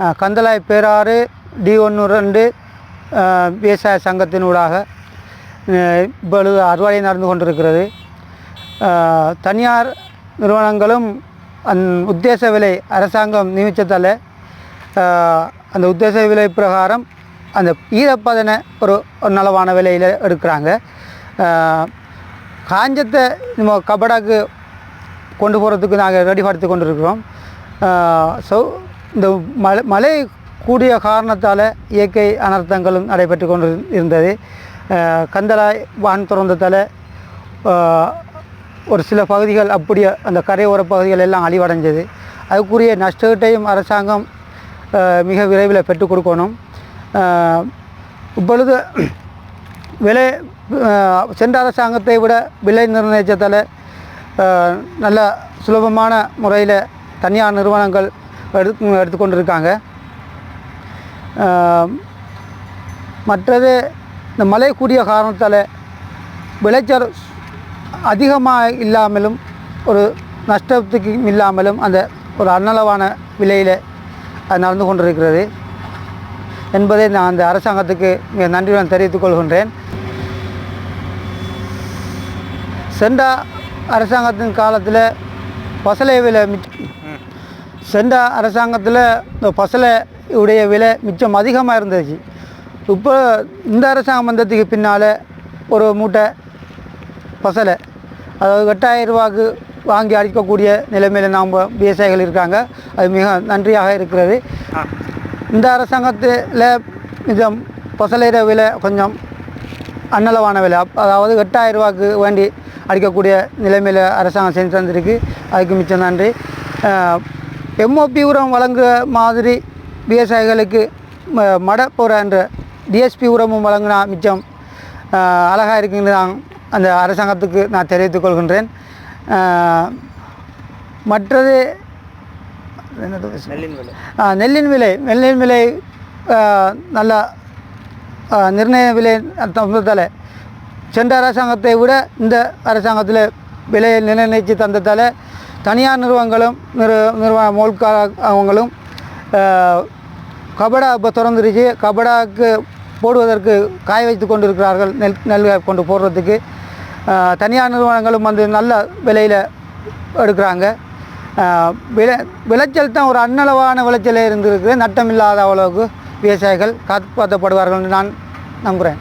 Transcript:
அஹ், Kantalai Peraru D ஒன்று ரெண்டு விவசாய சங்கத்தினூடாக இப்பொழுது அறுவடை நடந்து கொண்டிருக்கிறது. தனியார் நிறுவனங்களும் அந் உத்தேச விலை அரசாங்கம் நியமித்ததால் அந்த உத்தேச விலை பிரகாரம் அந்த ஈரப்பதனை ஒரு ஒரு நலவான விலையில் எடுக்கிறாங்க. காஞ்சத்தை நம்ம கபடாக்கு கொண்டு போகிறதுக்கு நாங்கள் ரெடி படுத்தி கொண்டிருக்கிறோம். ஸோ இந்த மழை மழை கூடிய காரணத்தால் இயற்கை அனர்த்தங்களும் நடைபெற்று கொண்டு இருந்தது. கந்தளாய் வான் திறந்ததால் ஒரு சில பகுதிகள் அப்படியே அந்த கரையோர பகுதிகள் எல்லாம் அழிவடைஞ்சது. அதுக்குரிய நஷ்டத்தையும் அரசாங்கம் மிக விரைவில் பெற்றுக் கொடுக்கணும். இப்பொழுது விலை சென்ற அரசாங்கத்தை விட விலை நிர்ணயித்ததால் நல்ல சுலபமான முறையில் தனியார் நிறுவனங்கள் எடுத்து எடுத்துக்கொண்டு இருக்காங்க மற்றது இந்த மழை கூடிய காரணத்தால் விளைச்சல் அதிகமாக இல்லாமலும் ஒரு நஷ்டத்துக்கு இல்லாமலும் அந்த ஒரு அன்னளவான விலையில் அது நடந்து கொண்டிருக்கிறது. என்பதை நான் அந்த அரசாங்கத்துக்கு மிக நன்றியுடன் தெரிவித்துக் கொள்கின்றேன். சென்ற அரசாங்கத்தின் காலத்தில் பசலை விலை மிச்ச சென்ற அரசாங்கத்தில் இந்த பசலை உடைய விலை மிச்சம் அதிகமாக இருந்துச்சு. இப்போ இந்த அரசாங்கம் வந்ததுக்கு பின்னால் ஒரு மூட்டை பசலை அதாவது எட்டாயிரம் ரூபாய்க்கு வாங்கி அடிக்கக்கூடிய நிலைமையில் நாம் விவசாயிகள் இருக்காங்க. அது மிக நன்றியாக இருக்கிறது. இந்த அரசாங்கத்தில் கொஞ்சம் பசலையிற விலை கொஞ்சம் அன்னளவான விலை. அதாவது எட்டாயிரம் ரூபாய்க்கு வேண்டி அடிக்கக்கூடிய நிலைமையில் அரசாங்கம் செஞ்சு தந்திருக்கு. அதுக்கு மிச்சம் நன்றி. எம்ஓபி உரம் வழங்குற மாதிரி விவசாயிகளுக்கு ம- மட போகிற என்ற டிஎஸ்பி உரமும் வழங்கினா மிச்சம் அழகாக இருக்குன்னு நான் அந்த அரசாங்கத்துக்கு நான் தெரிவித்துக் கொள்கின்றேன். மற்றது நெல்லின் விலை. நெல்லின் விலை. நல்ல நிர்ணய விலை தந்ததால் சென்ற அரசாங்கத்தை விட இந்த அரசாங்கத்தில் விலையை நிர்ணயித்து தந்ததால் தனியார் நிறுவனங்களும் நிறு நிறுவன மோல்கா அவங்களும் கபடா இப்போ திறந்துருச்சு கபடாவுக்கு போடுவதற்கு காய வைத்து கொண்டு இருக்கிறார்கள் நெல் நெல் கொண்டு போடுறதுக்கு. தனியார் நிறுவனங்களும் வந்து நல்ல விலையில் எடுக்கிறாங்க. விளை விளைச்சல் தான் ஒரு அன்னளவான விளைச்சலே இருந்திருக்கு. நட்டம் இல்லாத அளவுக்கு விவசாயிகள் காப்பாற்றப்படுவார்கள் என்று நான் நம்புகிறேன்